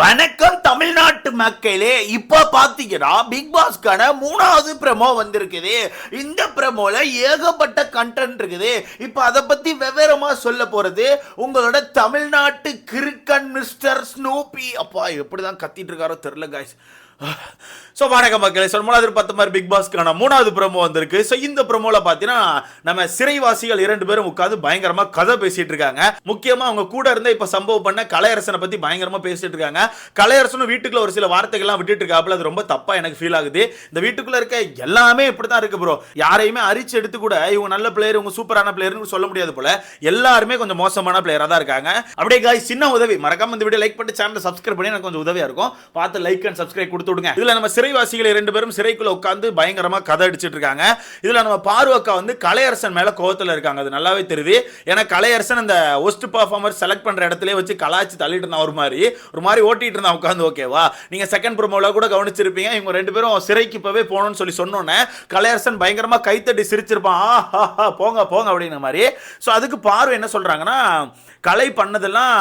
வணக்கம். மக்களே இப்போ பார்த்தீங்கன்னா பிக் பாஸ்க்கான மூணாவது பிரமோ வந்திருக்குது. இந்த பிரமோல ஏகப்பட்ட கண்டென்ட் இருக்குது. இப்போ அதை பத்தி விவரமா சொல்ல போறது உங்களோட தமிழ்நாட்டு கிரிக்கன் மிஸ்டர் ஸ்னூபி அப்பா எப்படிதான் கத்திட்டு இருக்காரோ தெரியல காய்ஸ் ஸோ வணக்கம் மக்களே. ஸோ மூணாவது பத்து மாதிரி பிக் பாஸ்க்கான மூணாவது ப்ரோமோ வந்திருக்கு. ஸோ இந்த ப்ரோமோவில் பார்த்தீங்கன்னா நம்ம சிறைவாசிகள் இரண்டு பேரும் உட்காந்து பயங்கரமாக கதை பேசிட்டு இருக்காங்க. முக்கியமாக அவங்க கூட இருந்த இப்போ சம்பவம் பண்ண கலையரசனை பற்றி பயங்கரமாக பேசிட்டு இருக்காங்க. கலையரசனும் வீட்டுக்குள்ள ஒரு சில வார்த்தைகள்லாம் விட்டுட்டு இருக்காப்புல அது ரொம்ப தப்பா எனக்கு ஃபீல் ஆகுது. இந்த வீட்டுக்குள்ள இருக்க எல்லாமே இப்படி தான் இருக்கு ப்ரோ யாரையுமே அரிச்சு எடுத்து கூட இவங்க நல்ல பிளேயர் இவங்க சூப்பரான பிளேயர்னு சொல்ல முடியாது போல. எல்லாருமே கொஞ்சம் மோசமான பிளேயராக தான் இருக்காங்க. அப்படியே காய் சின்ன உதவி. மறக்காம இந்த வீடியோ லைக் பண்ணி சேனல் சப்ஸ்கிரைப் பண்ணி எனக்கு கொஞ்சம் உதவியா இருக்கும். பார்த்து லைக் அண்ட் சப்ஸ்கிரைப் கொடுத்து விடுங்க. இதுல நம்ம சிறைவாசிகள் ரெண்டு பேரும் சிறைக்குள்ள உட்காந்து பயங்கரமா கதை அடிச்சிட்டு இருக்காங்க. இதுல நம்ம பார்வக்கா வந்து கலையரசன் மேல கோவத்துல இருக்காங்க. அது நல்லாவே தெரியுது. ஏன்னா கலையரசன் அந்த ஒஸ்ட் பர்ஃபார்மர் செலக்ட் பண்ற இடத்துல வச்சு கலாய்ச்சி தள்ளிட்டு இருந்தான். ஒரு மாதிரி ஒரு மாதிரி ஓட்டிட்டு இருந்தான். உட்காந்து ஓகேவா நீ நீங்கள் செகண்ட் ப்ரோமோல கூட கவனிச்சிருப்பீங்க. இவங்க ரெண்டு பேரும் சிறைக்கு இப்போவே போகணும்னு சொல்லி சொன்னோன்னே கலையரசன் பயங்கரமாக கைத்தட்டி சிரிச்சிருப்பான். ஆ போங்க போங்க அப்படிங்கிற மாதிரி. ஸோ அதுக்கு பார்வை என்ன சொல்கிறாங்கன்னா கலை பண்ணதெல்லாம்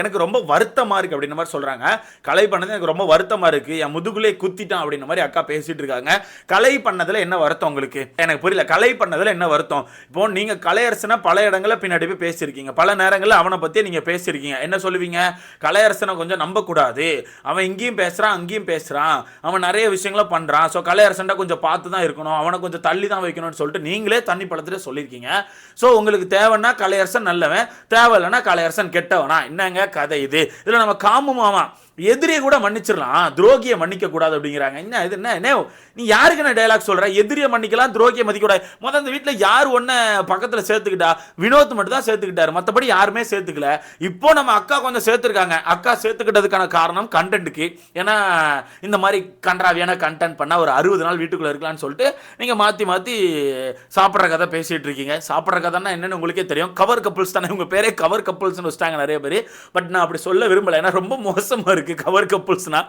எனக்கு ரொம்ப வருத்தமாக இருக்குது அப்படின்ற மாதிரி சொல்கிறாங்க கலை பண்ணது எனக்கு ரொம்ப வருத்தமாக இருக்குது என் முதுகுலே குத்திட்டான் அப்படின்ற மாதிரி அக்கா பேசிகிட்டு இருக்காங்க. கலை பண்ணதில் என்ன வருத்தம் உங்களுக்கு? எனக்கு புரியல. கலை பண்ணதில் என்ன வருத்தம்? இப்போ நீங்கள் கலையரசனை பல இடங்களில் பின்னாடி போய் பேசியிருக்கீங்க. பல நேரங்களில் அவனை பற்றி நீங்கள் பேசியிருக்கீங்க. என்ன சொல்லுவீங்க? கலையரசனை கொஞ்சம் நம்பக்கூடாது. அவன் இங்கேயும் பேச பேசுகிறான் அங்கேயும் பேசுறான். அவன் நிறைய விஷயங்களை பண்றான். ஸோ கலையரசன்டா கொஞ்சம் பார்த்து தான் இருக்கணும். அவனை கொஞ்சம் தள்ளி தான் வைக்கணும்னு சொல்லிட்டு நீங்களே தண்ணி பழத்துட்டு சொல்லியிருக்கீங்க. ஸோ உங்களுக்கு தேவைன்னா கலையரசன் நல்லவன். தேவை இல்லைன்னா கலையரசன் கெட்டவனா? என்னங்க கதை இது? இதில் நம்ம காமு மாமா எதிரியை கூட மன்னிச்சிடலாம். துரோகியை மன்னிக்க கூடாது அப்படிங்கிறாங்க. என்ன இது என்ன என்ன? நீ யாருக்கு நான் டைலாக் சொல்ற? எதிரியை மன்னிக்கலாம் துரோகியை மதிக்க கூடாது முதல்ல அந்த வீட்டில் யார் ஒன்ன பக்கத்தில் சேர்த்துக்கிட்டா? வினோத் மட்டும் தான் சேர்த்துக்கிட்டாரு. மற்றபடி யாருமே சேர்த்துக்கல. இப்போ நம்ம அக்கா கொஞ்சம் சேர்த்துருக்காங்க. அக்கா சேர்த்துக்கிட்டதுக்கான காரணம் கண்டென்ட்டுக்கு ஏன்னா இந்த மாதிரி கன்றாவியான கண்டென்ட் பண்ணால் ஒரு அறுபது நாள் வீட்டுக்குள்ளே இருக்கலாம்னு சொல்லிட்டு நீங்கள் மாற்றி மாற்றி சாப்பிட்ற கதை பேசிகிட்டு இருக்கீங்க. சாப்பிட்ற கதைன்னா என்னென்னு உங்களுக்கே தெரியும். கவர் கப்புள்ஸ் தானே. உங்கள் பேரே கவர் கப்புள்ஸ்னு வச்சிட்டாங்க நிறைய பேர். பட் நான் அப்படி சொல்ல விரும்பலை. ஏன்னா ரொம்ப மோசமாக இருக்குது கவர் கப்புள்ஸ்னா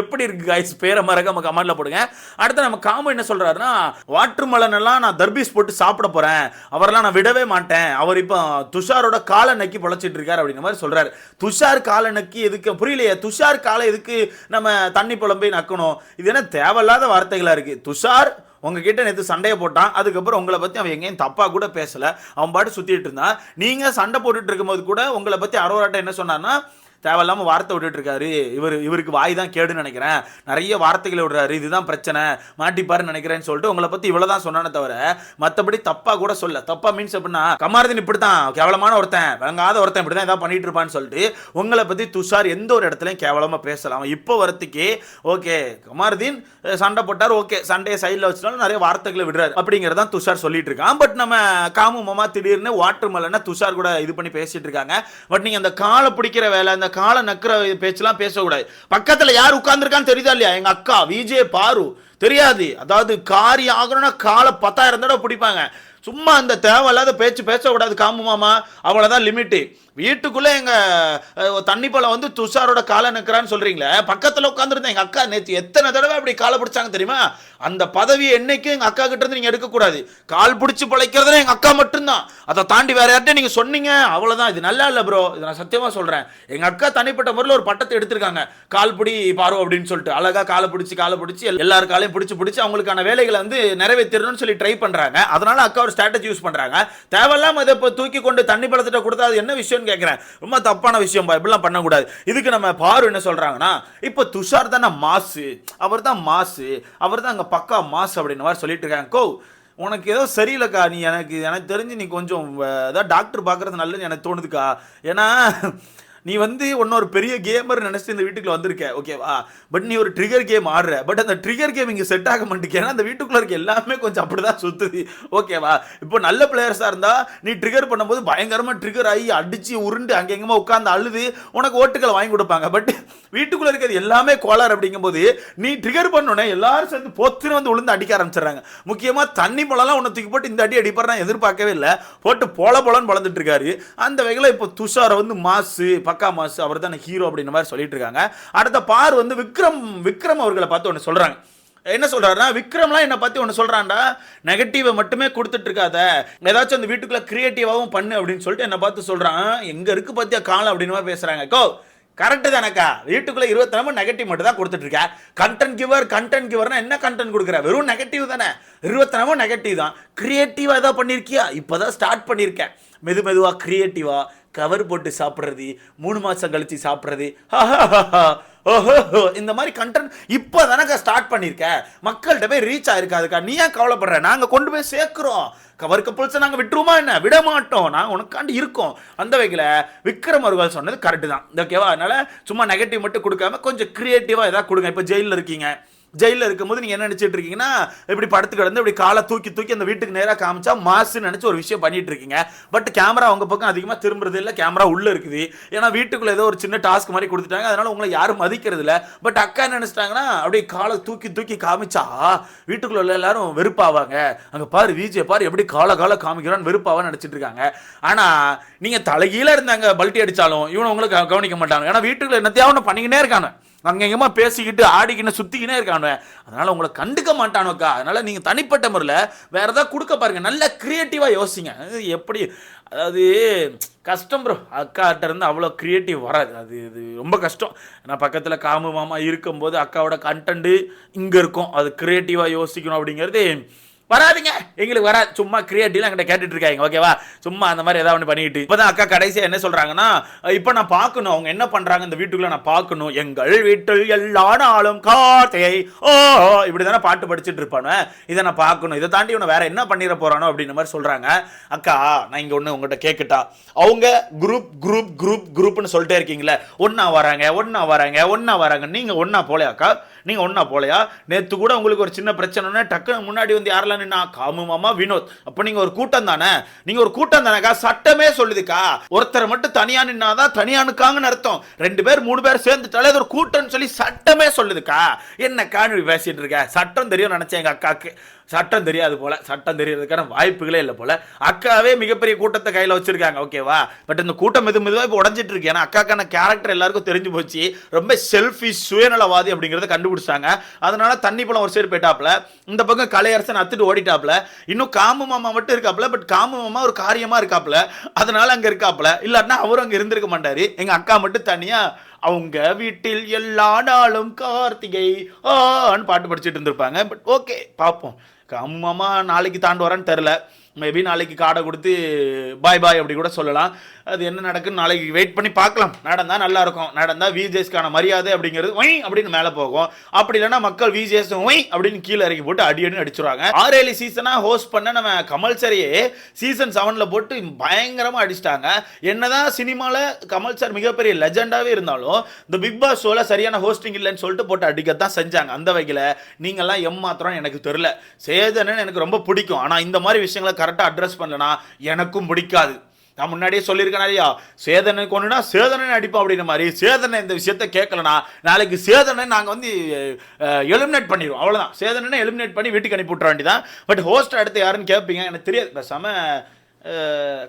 எப்படி இருக்கு காய்ஸ் பேரை மறக்காம கமெண்ட்ல போடுங்க. அடுத்து நம்ம காம என்ன சொல்றாருன்னா வாட்டர் மலன் எல்லாம் நான் தர்பீஸ் போட்டு சாப்பிட போறேன். அவரெல்லாம் நான் விடவே மாட்டேன். அவர் இப்போ துஷாரோட காலை நக்கி பொழைச்சிட்டு இருக்காரு அப்படிங்கிற மாதிரி சொல்றாரு. துஷார் காலை நக்கி எதுக்கு? புரியலையே. துஷார் காலை எதுக்கு நம்ம தண்ணி புலம்பி நக்கணும்? இது என்ன தேவையில்லாத வார்த்தைகளா இருக்கு? துஷார் உங்ககிட்ட நேற்று சண்டையை போட்டான். அதுக்கப்புறம் உங்களை பற்றி அவன் எங்கேயும் தப்பாக கூட பேசலை. அவன் பாட்டு சுற்றிட்டு இருந்தான். நீங்கள் சண்டை போட்டுட்டு இருக்கும்போது கூட உங்களை பற்றி அரோராட்டம் என்ன சொன்னார்னா தேவையில்லாமல் வார்த்தை விட்டுட்டு இருக்காரு. இவர் இவருக்கு வாய் தான் கேடுன்னு நினைக்கிறேன். நிறைய வார்த்தைகளை விடுறாரு. இதுதான் பிரச்சனை. மாட்டிப்பாருன்னு நினைக்கிறேன்னு சொல்லிட்டு உங்களை பற்றி இவ்வளோ தான் சொன்னானே தவிர மற்றபடி தப்பாக கூட சொல்ல. தப்பாக மீன்ஸ் எப்படின்னா கமாரதின் இப்படி தான் கேவலமான ஒருத்தன் விளங்காத ஒருத்தன் இப்படி தான் ஏதாவது பண்ணிட்டு இருப்பான்னு சொல்லிட்டு உங்களை பற்றி துஷார் எந்த ஒரு இடத்துலையும் கேவலமாக பேசலாம் இப்போ வரத்துக்கு ஓகே கமாரதீன் சண்டை போட்டார் ஓகே சண்டையை சைடில் வச்சுனாலும் நிறைய வார்த்தைகளை விடுறாரு. அப்படிங்கிறதான் துஷார் சொல்லிட்டு இருக்கான். பட் நம்ம காமு மாமா திடீர்னு வாட்டர் மலன்னா துஷார் கூட இது பண்ணி பேசிட்டு இருக்காங்க. பட் நீங்கள் அந்த காலை பிடிக்கிற வேலை அந்த கால நக்கிற பேச்செல்லாம் பேசக்கூடாது. பக்கத்துல யார் உட்காந்துருக்கான்னு தெரியுதா இல்லையா? எங்க அக்கா விஜே பாரு. தெரியாது. அதாவது காரி ஆகணும்னா காலை பத்தாயிரம் தடவை பிடிப்பாங்க. சும்மா அந்த தேவையில்லாத பேச்சு பேசக்கூடாது காமு மாமா. அவ்வளோதான் லிமிட்டு வீட்டுக்குள்ளே எங்கள் தண்ணி பழம் வந்து துஷாரோட காலை நிற்கிறான்னு சொல்கிறீங்களே பக்கத்தில் உட்காந்துருந்தேன் எங்கள் அக்கா நேற்று எத்தனை தடவை அப்படி காலை பிடிச்சாங்க தெரியுமா? அந்த பதவியை என்னைக்கும் எங்கள் அக்கா கிட்டேருந்து நீங்கள் எடுக்கக்கூடாது. கால் பிடிச்சி பிழைக்கிறதுல எங்கள் அக்கா மட்டும்தான். அதை தாண்டி வேறு யார்கிட்ட நீங்கள் சொன்னீங்க. அவ்வளோதான் இது நல்லா இல்லை ப்ரோ இது நான் சத்தியமாக சொல்கிறேன் எங்கள் அக்கா தனிப்பட்ட முறையில் ஒரு பட்டத்தை எடுத்திருக்காங்க. கால் பிடி பாரு அப்படின்னு சொல்லிட்டு. அழகாக காலை பிடிச்சி காலை பிடிச்சி எல்லார் காலையும் பிடிச்சி பிடிச்சி அவங்களுக்கான வேலைகளை வந்து நிறைவேற்றணும்னு சொல்லி ட்ரை பண்ணுறாங்க அதனால் அக்கா ஒரு ஸ்ட்ராட்டஜி யூஸ் பண்ணுறாங்க தேவையில்லாம இதை இப்போ தூக்கி கொண்டு தண்ணி பழத்திட்ட கொடுத்தா அது என்ன விஷயம்னு கேட்குறேன் ரொம்ப தப்பான விஷயம் பா இப்படிலாம் பண்ணக்கூடாது. இதுக்கு நம்ம பாரு என்ன சொல்றாங்கன்னா இப்போ துஷார் தானே மாசு அவர் தான் மாசு அவர் தான் அங்கே பக்கா மாசு அப்படின்னு மாதிரி சொல்லிட்டு இருக்காங்க. கோ உனக்கு ஏதோ சரியில்லைக்கா நீ எனக்கு எனக்கு தெரிஞ்சு நீ கொஞ்சம் ஏதாவது டாக்டர் பார்க்கறது நல்லதுன்னு எனக்கு தோணுதுக்கா. ஏன்னா நீ வந்து ஒன்னும் ஒரு பெரிய கேமர் நினைச்சு இந்த வீட்டுக்குள்ள வந்திருக்க ஓகேவா பட் நீ ஒரு ட்ரிகர் கேம் ஆடுற. பட் அந்த ட்ரிகர் கேம் இங்கே செட் ஆக மாட்டேங்க அந்த வீட்டுக்குள்ள இருக்க எல்லாமே கொஞ்சம் அப்படிதான் சுத்துது. ஓகேவா இப்போ நல்ல பிளேயர்ஸா இருந்தா நீ ட்ரிகர் பண்ணும்போது பயங்கரமா ட்ரிகர் ஆகி அடிச்சு உருண்டு அங்கெங்கமா உட்காந்து அழுது உனக்கு ஓட்டுக்களை வாங்கி கொடுப்பாங்க. பட் வீட்டுக்குள்ள இருக்கிறது எல்லாமே கோளாறு அப்படிங்கும்போது நீ ட்ரிகர் பண்ணோன்னே எல்லாரும் சேர்ந்து பொத்துன்னு வந்து விழுந்து அடிக்க ஆரம்பிச்சிடுறாங்க. முக்கியமாக தண்ணி பழம்லாம் ஒன்று தூக்கி போட்டு இந்த அடி அடிப்படுறான் எதிர்பார்க்கவே இல்லை. போட்டு போல போலன்னு பழந்துட்டு இருக்காரு. அந்த வகையில் இப்போ துஷாரை வந்து மாசு பக்கா மாசு அவர் தான் ஹீரோ அப்படின்ற மாதிரி சொல்லிட்டு இருக்காங்க. அடுத்த பார் வந்து விக்ரம் விக்ரம் அவர்களை பார்த்து ஒன்று சொல்கிறாங்க என்ன சொல்கிறாருன்னா விக்ரம்லாம் என்னை பத்தி ஒன்று சொல்றான்டா. நெகட்டிவை மட்டுமே கொடுத்துட்டு இருக்காத. ஏதாச்சும் அந்த வீட்டுக்குள்ள கிரியேட்டிவாகவும் பண்ணு அப்படின்னு சொல்லிட்டு என்னை பார்த்து சொல்றான். எங்க இருக்கு பத்தியா காலம்? அப்படின்னு மாதிரி பேசுறாங்க. கோ கரெக்டு தானக்கா? வீட்டுக்குள்ளே இருபத்தி நெகட்டிவ் மட்டும் தான் கொடுத்துட்டு இருக்க கண்டென்ட் கிவர் கண்டென்ட் கிவர்னா என்ன கண்டென்ட் கொடுக்குற? வெறும் நெகட்டிவ் தானே. இருபத்தி நெகட்டிவ் தான். கிரியேட்டிவா ஏதாவது பண்ணியிருக்கியா இப்போ தான் ஸ்டார்ட் பண்ணியிருக்கேன் மெது மெதுவாக கிரியேட்டிவா கவர் போட்டு சாப்பிட்றது மூணு மாதம் கழித்து சாப்பிட்றது. ஓஹோ இந்த மாதிரி கண்டென்ட் இப்போ தானக்கா ஸ்டார்ட் பண்ணியிருக்க மக்கள்கிட்ட போய் ரீச் ஆயிருக்காதுக்கா. நீ ஏன் கவலைப்படுற? நாங்கள் கொண்டு போய் சேர்க்குறோம். கவர் கப்பல்ஸை நாங்கள் விட்டுருவோமா என்ன? விட மாட்டோம். நாங்கள் உனக்காண்டி இருக்கோம். அந்த வகையில் விக்ரம் அவர்கள் சொன்னது கரெக்டு தான். ஓகேவா அதனால சும்மா நெகட்டிவ் மட்டும் கொடுக்காம கொஞ்சம் க்ரியேட்டிவாக எதாவது கொடுங்க. இப்போ ஜெயிலில் இருக்கீங்க. ஜெயிலில் இருக்கும்போது நீங்கள் என்ன நினச்சிட்டு இருக்கீங்கன்னா இப்படி படுத்து கிடந்து இப்படி காலை தூக்கி தூக்கி அந்த வீட்டுக்கு நேராக காமிச்சா மாசுன்னு நினச்சி ஒரு விஷயம் பண்ணிட்டு இருக்கீங்க. பட் கேமரா அவங்க பக்கம் அதிகமாக திரும்புறது இல்லை கேமரா உள்ளே இருக்குது. ஏன்னா வீட்டுக்குள்ளே ஏதோ ஒரு சின்ன டாஸ்க் மாதிரி கொடுத்துட்டாங்க அதனால உங்களை யாரும் மதிக்கிறது இல்லை. பட் அக்கா என்ன நினச்சிட்டாங்கன்னா அப்படியே காலை தூக்கி தூக்கி காமிச்சா வீட்டுக்குள்ள உள்ள எல்லாரும் வெறுப்பாவாங்க. அங்கே பாரு விஜய் பாரு எப்படி கால கால காமிக்கிறான்னு வெறுப்பாவான்னு நினச்சிட்டு இருக்காங்க. ஆனால் நீங்கள் தலைகீழ இருந்தாங்க பல்ட்டி அடித்தாலும் இவனை உங்களுக்கு கவனிக்க மாட்டாங்க. ஏன்னா வீட்டுக்குள்ள என்னத்தையாவது ஒன்று பண்ணிக்கினே இருக்காங்க அங்கெங்கமா பேசிக்கிட்டு ஆடிக்கின்னு சுற்றிக்கினே இருக்கானு அதனால் உங்களை கண்டுக்க மாட்டானுக்கா அதனால் நீங்கள் தனிப்பட்ட முறையில் வேறு எதாவது கொடுக்க பாருங்கள் நல்ல க்ரியேட்டிவாக யோசிங்க. எப்படி அதாவது கஷ்டம் ப்ரோ அக்காட்ட இருந்து அவ்வளோ க்ரியேட்டிவ் வராது. அது இது ரொம்ப கஷ்டம். நான் பக்கத்தில் காமு மாமா இருக்கும்போது அக்காவோட கண்டென்ட்டு இங்கே இருக்கும். அது க்ரியேட்டிவாக யோசிக்கணும் அப்படிங்கிறது வராதுங்க. எங்களுக்கு வரா சும்மா கிரியேட்டிவ்ல என்கிட்ட கேட்டுட்டு இருக்காங்க ஓகேவா சும்மா அந்த மாதிரி ஏதாவது ஒன்று பண்ணிட்டு. இப்போதான் அக்கா கடைசியாக என்ன சொல்றாங்கன்னா இப்போ நான் பார்க்கணும். அவங்க என்ன பண்ணுறாங்க இந்த வீட்டுக்குள்ளே நான் பார்க்கணும். எங்கள் வீட்டில் எல்லா நாளும் கார்த்திகை ஓ இப்படி தானே பாட்டு படிச்சுட்டு இருப்பானு இதை நான் பார்க்கணும். இதை தாண்டி இவனை வேற என்ன பண்ணிட போறானோ அப்படின்ற மாதிரி சொல்றாங்க. அக்கா நான் இங்கே ஒன்று உங்கள்கிட்ட கேட்கட்டா அவங்க குரூப் குரூப் குரூப் குரூப்னு சொல்லிட்டே இருக்கீங்களே. ஒன்றா வராங்க ஒன்றா வராங்க ஒன்றா வராங்க. நீங்கள் ஒன்றா போலையாக்கா நீங்கள் ஒன்றா போலையா? நேற்று கூட உங்களுக்கு ஒரு சின்ன பிரச்சனைனா டக்குன்னு முன்னாடி வந்து யாரெல்லாம் நின்னா காமு மாமா வினோத். அப்ப நீங்க ஒரு கூட்டம் தானே? நீங்க ஒரு கூட்டம் தானேக்கா சட்டமே சொல்லுதுக்கா. ஒருத்தர் மட்டும் தனியா நின்னாதான் தனியா நிற்காங்கன்னு அர்த்தம். ரெண்டு பேர் மூணு பேர் சேர்ந்துட்டாலே அது ஒரு கூட்டம்னு சொல்லி சட்டமே சொல்லுதுக்கா. என்ன காணொலி பேசிட்டு இருக்க? சட்டம் தெரியும் நினைச்சேன் எங்க அக்காக்கு. சட்டம் தெரியாது போல சட்டம் தெரியறதுக்கான வாய்ப்புகளே இல்லை போல. அக்காவே மிகப்பெரிய கூட்டத்தை கையில் வச்சிருக்காங்க ஓகேவா பட் இந்த கூட்டம் மெது மெதுவாக இப்போ உடஞ்சிட்டு இருக்கு. ஏன்னா அக்காக்கான கேரக்டர் எல்லாருக்கும் தெரிஞ்சு போச்சு. ரொம்ப செல்ஃபிஷ் சுயநலவாதி அப்படிங்கிறத கண்டுபிடிச்சாங்க. அதனால தண்ணி பழம் ஒரு சைடு போயிட்டாப்ல இந்த பக்கம் கலையரசன் அத்துட்டு ஓடிட்டாப்ல இன்னும் காமு மாமா மட்டும் இருக்காப்ல பட் காமு மாமா ஒரு காரியமா இருக்காப்ல அதனால அங்க இருக்காப்ல இல்லாட்டினா அவரும் அங்க இருந்திருக்க மாட்டாரு. எங்க அக்கா மட்டும் தனியா அவங்க வீட்டில் எல்லா நாளும் கார்த்திகை ஆன்னு பாட்டு படிச்சுட்டு இருந்திருப்பாங்க. பட் ஓகே பார்ப்போம். அம்மாமா நாளைக்கு தாண்டு வரேன்னு தெரில மேபி நாளைக்கு காடை கொடுத்து பாய் பாய் அப்படி கூட சொல்லலாம். அது என்ன நடக்குன்னு நாளைக்கு வெயிட் பண்ணி பார்க்கலாம். நடந்தா நல்லா இருக்கும். நடந்தா விஜேஸ்க்கான மரியாதை அப்படிங்கிறது ஒய் அப்படின்னு மேலே போகும். அப்படி இல்லைன்னா மக்கள் விஜேஸ் ஒய் அப்படின்னு கீழே இறக்கி போட்டு அடி அடின்னு அடிச்சிருவாங்க. ஆரேலி சீசனா ஹோஸ்ட் பண்ண நம்ம கமல் சரியே சீசன் செவன்ல போட்டு பயங்கரமா அடிச்சிட்டாங்க. என்னதான் சினிமால கமல் சார் மிகப்பெரிய லெஜெண்டாவே இருந்தாலும் இந்த பிக் பாஸ் ஷோல சரியான ஹோஸ்டிங் இல்லைன்னு சொல்லிட்டு போட்டு அடிக்கத்தான் செஞ்சாங்க. அந்த வகையில் நீங்கள்லாம் எம்மாத்திரம் எனக்கு தெரியல. சேதனன் எனக்கு ரொம்ப பிடிக்கும். ஆனால் இந்த மாதிரி விஷயங்களை கரெக்டாக அட்ரஸ் பண்ணலனா எனக்கும் பிடிக்காது. நான் முன்னாடியே சொல்லியிருக்கேன் இல்லையா சேதனை கொண்டுனா சேதனை அடிப்போம் அப்படின்ற மாதிரி. சேதனை இந்த விஷயத்த கேட்கலனா நாளைக்கு சேதனை நாங்கள் வந்து எலிமினேட் பண்ணிடுவோம். அவ்வளோதான் சேதனை எலிமினேட் பண்ணி வீட்டுக்கு அனுப்பி விட்ற வேண்டியதான் பட் ஹோஸ்ட் அடுத்து யாருன்னு கேட்பீங்க எனக்கு தெரியாது. பேசாம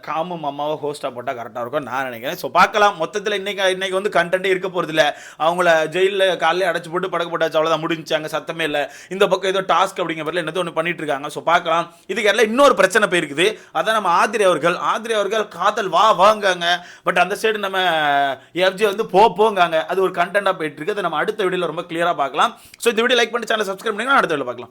காமும் அம்மாவை ஹோஸ்ட்டாக போட்டால் கரெக்டாக இருக்கும் நான் நினைக்கிறேன். ஸோ பார்க்கலாம். மொத்தத்தில் இன்னைக்கு இன்றைக்கி வந்து கண்டென்ட்டே இருக்க போகிறது இல்லை அவங்கள ஜெயிலில் காலையில் அடைச்சி போட்டு படக்க போட்டாச்சு அவ்வளோதான் முடிஞ்சாங்க சத்தமே இல்லை. இந்த பக்கம் ஏதோ டாஸ்க் அப்படிங்கிற பேரில் என்னதோ ஒன்று பண்ணிட்டு இருக்காங்க. ஸோ பார்க்கலாம். இதுக்கு எல்லாம் இன்னொரு பிரச்சனை போயிருக்குது. அதான் நம்ம ஆதிரி அவர்கள். ஆதிரி அவர்கள் காதல் வா வாங்காங்க. பட் அந்த சைடு நம்ம எஃப்ஜி வந்து போ போங்காங்க. அது ஒரு கண்டென்ட்டாக போயிட்டு இருக்கு. அதை நம்ம அடுத்த வீடியோவில் ரொம்ப கிளியராக பார்க்கலாம். ஸோ இந்த வீடியோ லைக் பண்ணி சேனல் சப்ஸ்கிரைப் பண்ணிங்கன்னா அடுத்த வீடியோ பார்க்கலாம்.